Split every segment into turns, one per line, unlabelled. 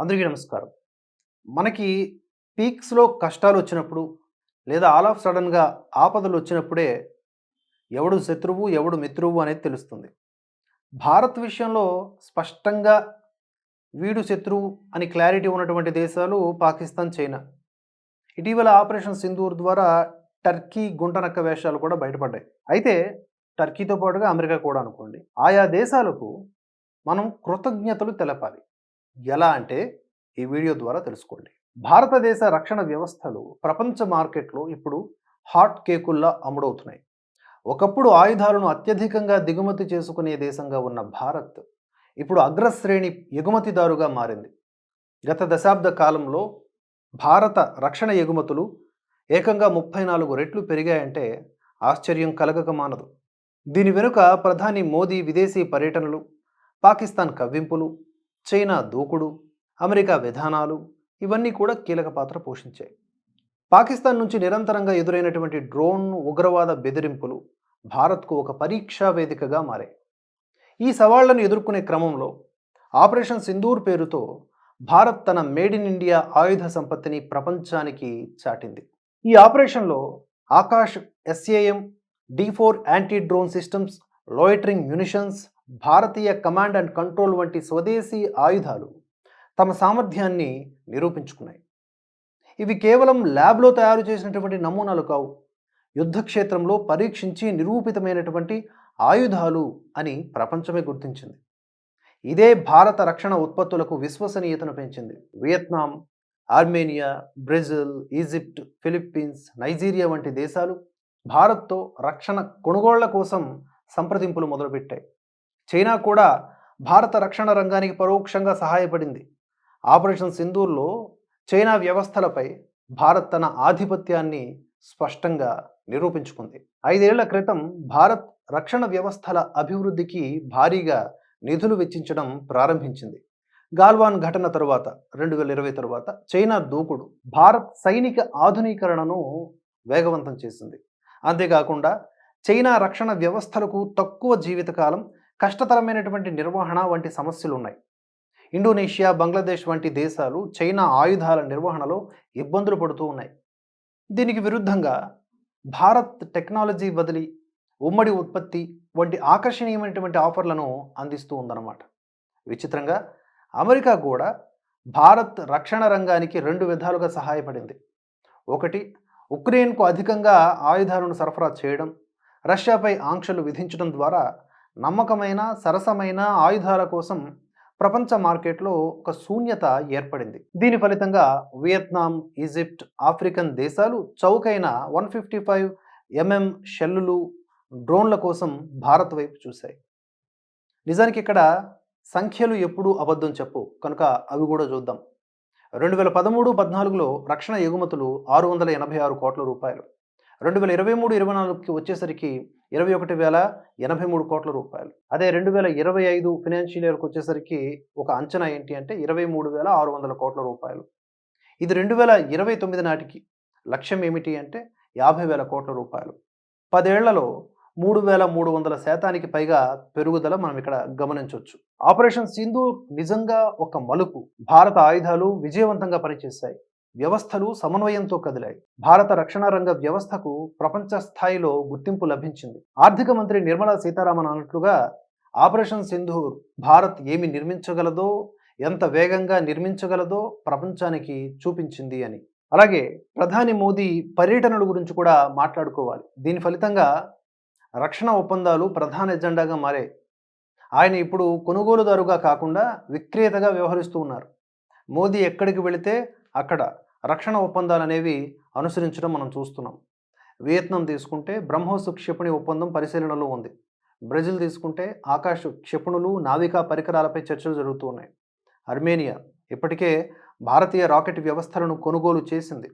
అందరికీ నమస్కారం. మనకి పీక్స్లో కష్టాలు వచ్చినప్పుడు లేదా ఆల్ ఆఫ్ సడన్గా ఆపదలు వచ్చినప్పుడే ఎవడు శత్రువు ఎవడు మిత్రువు అనేది తెలుస్తుంది. భారత్ విషయంలో స్పష్టంగా వీడు శత్రువు అని క్లారిటీ ఉన్నటువంటి దేశాలు పాకిస్తాన్ చైనా. ఇటీవల ఆపరేషన్ సింధూర్ ద్వారా టర్కీ గుంటనక్క వేషాలు కూడా బయటపడ్డాయి. అయితే టర్కీతో పాటుగా అమెరికా కూడా అనుకోండి. ఆయా దేశాలకు మనం కృతజ్ఞతలు తెలపాలి. ఎలా అంటే ఈ వీడియో ద్వారా తెలుసుకోండి. భారతదేశ రక్షణ వ్యవస్థలు ప్రపంచ మార్కెట్లో ఇప్పుడు హాట్ కేకుల్లా అమ్ముడవుతున్నాయి. ఒకప్పుడు ఆయుధాలను అత్యధికంగా దిగుమతి చేసుకునే దేశంగా ఉన్న భారత్ ఇప్పుడు అగ్రశ్రేణి ఎగుమతిదారుగా మారింది. గత దశాబ్ద కాలంలో భారత రక్షణ ఎగుమతులు ఏకంగా ముప్పై నాలుగు రెట్లు పెరిగాయంటే ఆశ్చర్యం కలగక మానదు. దీని వెనుక ప్రధాని మోదీ విదేశీ పర్యటనలు పాకిస్తాన్ కవ్వింపులు చైనా దూకుడు అమెరికా విధానాలు ఇవన్నీ కూడా కీలక పాత్ర పోషించాయి. పాకిస్తాన్ నుంచి నిరంతరంగా ఎదురైనటువంటి డ్రోన్ ఉగ్రవాద బెదిరింపులు భారత్కు ఒక పరీక్షా వేదికగా మారాయి. ఈ సవాళ్ళను ఎదుర్కొనే క్రమంలో ఆపరేషన్ సింధూర్ పేరుతో భారత్ తన మేడ్ ఇన్ ఇండియా ఆయుధ సంపత్తిని ప్రపంచానికి చాటింది. ఈ ఆపరేషన్లో Akash SAM D four anti drone systems loitering munitions Bharatiya command and control వంటి స్వదేశీ ఆయుధాలు తమ సామర్థ్యాన్ని నిరూపించుకున్నాయి. ఇవి కేవలం ల్యాబ్లో తయారు చేసినటువంటి నమూనాలు కావు. యుద్ధక్షేత్రంలో పరీక్షించి నిరూపితమైనటువంటి ఆయుధాలు అని ప్రపంచమే గుర్తించింది. ఇదే భారత రక్షణ ఉత్పత్తులకు విశ్వసనీయతను పెంచింది. Vietnam Armenia Brazil Egypt Philippines Nigeria వంటి దేశాలు భారత్తో రక్షణ కొనుగోళ్ళ కోసం సంప్రదింపులు మొదలుపెట్టాయి. చైనా కూడా భారత రక్షణ రంగానికి పరోక్షంగా సహాయపడింది. ఆపరేషన్ సింధూర్లో చైనా వ్యవస్థలపై భారత్ తన ఆధిపత్యాన్ని స్పష్టంగా నిరూపించుకుంది. ఐదేళ్ళ క్రితం భారత్ రక్షణ వ్యవస్థల అభివృద్ధికి భారీగా నిధులు వెచ్చించడం ప్రారంభించింది. గాల్వాన్ ఘటన తరువాత రెండు వేల ఇరవై తరువాత చైనా దూకుడు భారత్ సైనిక ఆధునీకరణను వేగవంతం చేసింది. అంతేకాకుండా చైనా రక్షణ వ్యవస్థలకు తక్కువ జీవితకాలం కష్టతరమైనటువంటి నిర్వహణ వంటి సమస్యలు ఉన్నాయి ఇండోనేషియా బంగ్లాదేశ్ వంటి దేశాలు చైనా ఆయుధాల నిర్వహణలో ఇబ్బందులు పడుతూ ఉన్నాయి. దీనికి విరుద్ధంగా భారత్ టెక్నాలజీ బదిలీ ఉమ్మడి ఉత్పత్తి వంటి ఆకర్షణీయమైనటువంటి ఆఫర్లను అందిస్తూ ఉందన్నమాట. విచిత్రంగా అమెరికా కూడా భారత్ రక్షణ రంగానికి రెండు విధాలుగా సహాయపడింది. ఒకటి ఉక్రెయిన్కు అధికంగా ఆయుధాలను సరఫరా చేయడం రష్యాపై ఆంక్షలు విధించడం ద్వారా నమ్మకమైన సరసమైన ఆయుధాల కోసం ప్రపంచ మార్కెట్లో ఒక శూన్యత ఏర్పడింది. దీని ఫలితంగా వియత్నాం ఈజిప్ట్ ఆఫ్రికన్ దేశాలు చౌకైన వన్ ఫిఫ్టీ ఫైవ్ ఎంఎం షెల్లులు డ్రోన్ల కోసం భారత్ వైపు చూశాయి. నిజానికి ఇక్కడ సంఖ్యలు ఎప్పుడూ అబద్ధం చెప్పు కనుక అవి కూడా చూద్దాం. రెండు వేల పదమూడు పద్నాలుగులో రక్షణ ఎగుమతులు ఆరు వందల ఎనభై ఆరు కోట్ల రూపాయలు. రెండు వేల ఇరవై మూడు ఇరవై నాలుగుకి వచ్చేసరికి ఇరవై ఒకటి వేల ఎనభై మూడు కోట్ల రూపాయలు. అదే రెండు వేల ఇరవై ఐదు ఫినాన్షియల్ ఇయర్కి వచ్చేసరికి ఒక అంచనా ఏంటి అంటే ఇరవై మూడు వేల ఆరు వందల కోట్ల రూపాయలు. ఇది రెండు వేల ఇరవై తొమ్మిది నాటికి లక్ష్యం ఏమిటి అంటే యాభై వేల కోట్ల రూపాయలు. పదేళ్ళలో మూడు వేల మూడు వందల శాతానికి పైగా పెరుగుదల మనం ఇక్కడ గమనించవచ్చు. ఆపరేషన్ సింధు నిజంగా ఒక మలుపు. భారత ఆయుధాలు విజయవంతంగా పనిచేశాయి. వ్యవస్థలు సమన్వయంతో కదిలాయి. భారత రక్షణ రంగ వ్యవస్థకు ప్రపంచ స్థాయిలో గుర్తింపు లభించింది. ఆర్థిక మంత్రి నిర్మలా సీతారామన్ అన్నట్లుగా ఆపరేషన్ సింధూర్ భారత్ ఏమి నిర్మించగలదో ఎంత వేగంగా నిర్మించగలదో ప్రపంచానికి చూపించింది అని. అలాగే ప్రధాని మోదీ పర్యటనల గురించి కూడా మాట్లాడుకోవాలి. దీని ఫలితంగా రక్షణ ఒప్పందాలు ప్రధాన ఎజెండాగా మారాయి. ఆయన ఇప్పుడు కొనుగోలుదారుగా కాకుండా విక్రేతగా వ్యవహరిస్తూ ఉన్నారు. మోదీ ఎక్కడికి వెళితే అక్కడ రక్షణ ఒప్పందాలు అనేవి అనుసరించడం మనం చూస్తున్నాం. వియత్నాం తీసుకుంటే బ్రహ్మోస్ క్షిపణి ఒప్పందం పరిశీలనలో ఉంది. బ్రెజిల్ తీసుకుంటే ఆకాశ క్షిపణులు నావికా పరికరాలపై చర్చలు జరుగుతూ ఉన్నాయి. అర్మేనియా ఇప్పటికే భారతీయ రాకెట్ వ్యవస్థలను కొనుగోలు చేసింది.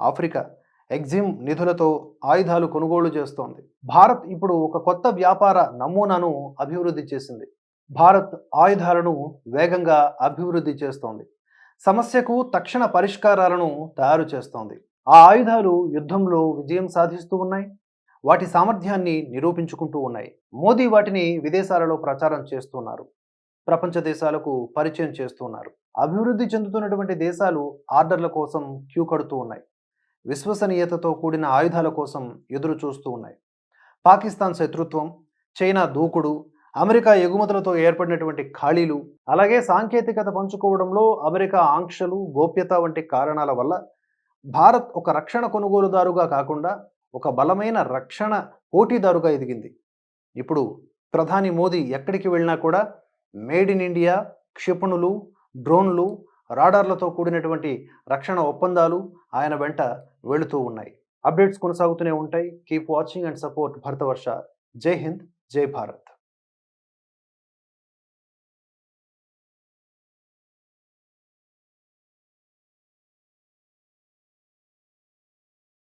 ఆఫ్రికా ఎగ్జిమ్ నిధులతో ఆయుధాలు కొనుగోలు చేస్తోంది. భారత్ ఇప్పుడు ఒక కొత్త వ్యాపార నమూనాను అభివృద్ధి చేసింది. భారత్ ఆయుధాలను వేగంగా అభివృద్ధి చేస్తోంది. సమస్యకు తక్షణ పరిష్కారాలను తయారు చేస్తోంది. ఆ ఆయుధాలు యుద్ధంలో విజయం సాధిస్తూ ఉన్నాయి. వాటి సామర్థ్యాన్ని నిరూపించుకుంటూ ఉన్నాయి. మోదీ వాటిని విదేశాలలో ప్రచారం చేస్తున్నారు. ప్రపంచ దేశాలకు పరిచయం చేస్తున్నారు. అభివృద్ధి చెందుతున్నటువంటి దేశాలు ఆర్డర్ల కోసం క్యూ కడుతూ ఉన్నాయి. విశ్వసనీయతతో కూడిన ఆయుధాల కోసం ఎదురు చూస్తూ ఉన్నాయి. పాకిస్తాన్ శత్రుత్వం చైనా దూకుడు అమెరికా ఎగుమతులతో ఏర్పడినటువంటి ఖాళీలు అలాగే సాంకేతికత పంచుకోవడంలో అమెరికా ఆంక్షలు గోప్యత వంటి కారణాల వల్ల భారత్ ఒక రక్షణ కొనుగోలుదారుగా కాకుండా ఒక బలమైన రక్షణ పోటీదారుగా ఎదిగింది. ఇప్పుడు ప్రధాని మోదీ ఎక్కడికి వెళ్ళినా కూడా మేడ్ ఇన్ ఇండియా క్షిపణులు డ్రోన్లు రాడార్లతో కూడినటువంటి రక్షణ ఒప్పందాలు ఆయన వెంట వెళుతూ ఉన్నాయి. అప్డేట్స్ కొనసాగుతూనే ఉంటాయి. Keep watching and support Bharatvarsha. జై హింద్ జై భారత్.